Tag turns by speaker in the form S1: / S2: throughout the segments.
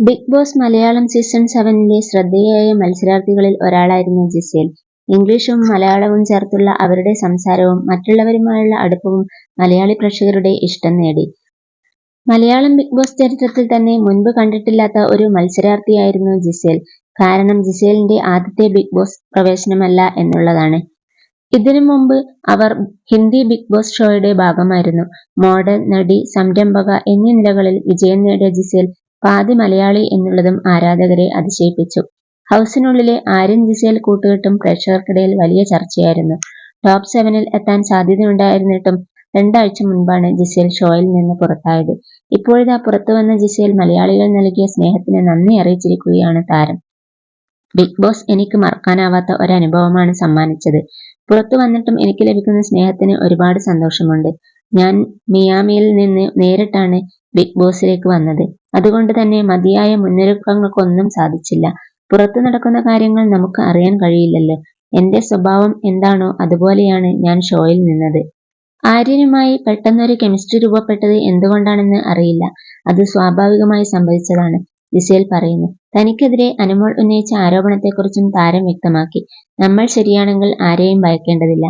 S1: Big Boss Malayalam season സെവനിലെ ശ്രദ്ധേയായ മത്സരാർത്ഥികളിൽ ഒരാളായിരുന്നു ജിസേൽ. ഇംഗ്ലീഷും മലയാളവും ചേർത്തുള്ള അവരുടെ സംസാരവും മറ്റുള്ളവരുമായുള്ള അടുപ്പവും മലയാളി പ്രേക്ഷകരുടെ ഇഷ്ടം നേടി. മലയാളം ബിഗ് ബോസ് ചരിത്രത്തിൽ തന്നെ മുൻപ് കണ്ടിട്ടില്ലാത്ത ഒരു മത്സരാർത്ഥിയായിരുന്നു ജിസേൽ. കാരണം ജിസേലിന്റെ ആദ്യത്തെ ബിഗ് ബോസ് പ്രവേശനമല്ല എന്നുള്ളതാണ്. ഇതിനു മുമ്പ് അവർ ഹിന്ദി ബിഗ് ബോസ് ഷോയുടെ ഭാഗമായിരുന്നു. മോഡൽ, നടി, സംരംഭക എന്നീ നിലകളിൽ വിജയം നേടിയ ജിസേൽ പാതി മലയാളി എന്നുള്ളതും ആരാധകരെ അതിശയിപ്പിച്ചു. ഹൗസിനുള്ളിലെ ആര്യൻ ജിസേൽ കൂട്ടുകെട്ടും പ്രേക്ഷകർക്കിടയിൽ വലിയ ചർച്ചയായിരുന്നു. ടോപ് സെവനിൽ എത്താൻ സാധ്യതയുണ്ടായിരുന്നിട്ടും രണ്ടാഴ്ച മുൻപാണ് ജിസേൽ ഷോയിൽ നിന്ന് പുറത്തായത്. ഇപ്പോഴിതാ പുറത്തുവന്ന ജിസേൽ മലയാളികൾ നൽകിയ സ്നേഹത്തിന് നന്ദി അറിയിച്ചിരിക്കുകയാണ് താരം. ബിഗ് ബോസ് എനിക്ക് മറക്കാനാവാത്ത ഒരനുഭവമാണ് സമ്മാനിച്ചത്. പുറത്തു വന്നിട്ടും എനിക്ക് ലഭിക്കുന്ന സ്നേഹത്തിന് ഒരുപാട് സന്തോഷമുണ്ട്. ഞാൻ മിയാമിയിൽ നിന്ന് നേരിട്ടാണ് ബിഗ് ബോസിലേക്ക് വന്നത്. അതുകൊണ്ട് തന്നെ മതിയായ മുന്നൊരുക്കങ്ങൾക്കൊന്നും സാധിച്ചില്ല. പുറത്തു നടക്കുന്ന കാര്യങ്ങൾ നമുക്ക് അറിയാൻ കഴിയില്ലല്ലോ. എന്റെ സ്വഭാവം എന്താണോ അതുപോലെയാണ് ഞാൻ ഷോയിൽ നിന്നത്. ആര്യനുമായി പെട്ടെന്നൊരു കെമിസ്ട്രി രൂപപ്പെട്ടത് എന്തുകൊണ്ടാണെന്ന് അറിയില്ല. അത് സ്വാഭാവികമായി സംഭവിച്ചതാണ്. ദിശയിൽ പറയുന്നു. തനിക്കെതിരെ അനുമോൾ ഉന്നയിച്ച ആരോപണത്തെക്കുറിച്ചും താരം വ്യക്തമാക്കി. നമ്മൾ ശരിയാണെങ്കിൽ ആരെയും ഭയക്കേണ്ടതില്ല.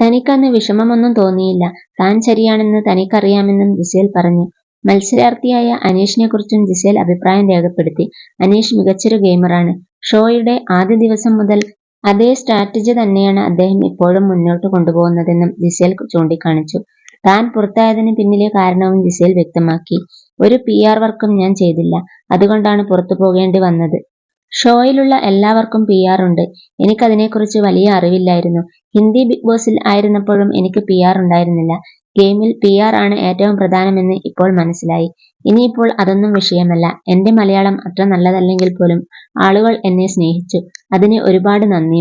S1: തനിക്കന്ന് വിഷമമൊന്നും തോന്നിയില്ല. താൻ ശരിയാണെന്ന് തനിക്കറിയാമെന്നും ദിശയിൽ പറഞ്ഞു. മത്സരാർത്ഥിയായ അനീഷിനെക്കുറിച്ചും ജിസേൽ അഭിപ്രായം രേഖപ്പെടുത്തി. അനീഷ് മികച്ചൊരു ഗെയിമറാണ്. ഷോയുടെ ആദ്യ ദിവസം മുതൽ അതേ സ്ട്രാറ്റജി തന്നെയാണ് അദ്ദേഹം ഇപ്പോഴും മുന്നോട്ട് കൊണ്ടുപോകുന്നതെന്നും ജിസേൽ ചൂണ്ടിക്കാണിച്ചു. താൻ പുറത്തായതിന് പിന്നിലെ കാരണവും ജിസേൽ വ്യക്തമാക്കി. ഒരു പി ആർ വർക്കും ഞാൻ ചെയ്തില്ല. അതുകൊണ്ടാണ് പുറത്തു പോകേണ്ടി വന്നത്. ഷോയിലുള്ള എല്ലാവർക്കും പി ആർ ഉണ്ട്. എനിക്കതിനെക്കുറിച്ച് വലിയ അറിവില്ലായിരുന്നു. ഹിന്ദി ബിഗ് ബോസിൽ ആയിരുന്നപ്പോഴും എനിക്ക് പി ആർ ഉണ്ടായിരുന്നില്ല. ഗെയിമിൽ പി ആർ ആണ് ഏറ്റവും പ്രധാനമെന്ന് ഇപ്പോൾ മനസ്സിലായി. ഇനിയിപ്പോൾ അതൊന്നും വിഷയമല്ല. എന്റെ മലയാളം അത്ര നല്ലതല്ലെങ്കിൽ പോലും ആളുകൾ എന്നെ സ്നേഹിച്ചു. അതിന് ഒരുപാട് നന്ദിയുണ്ട്.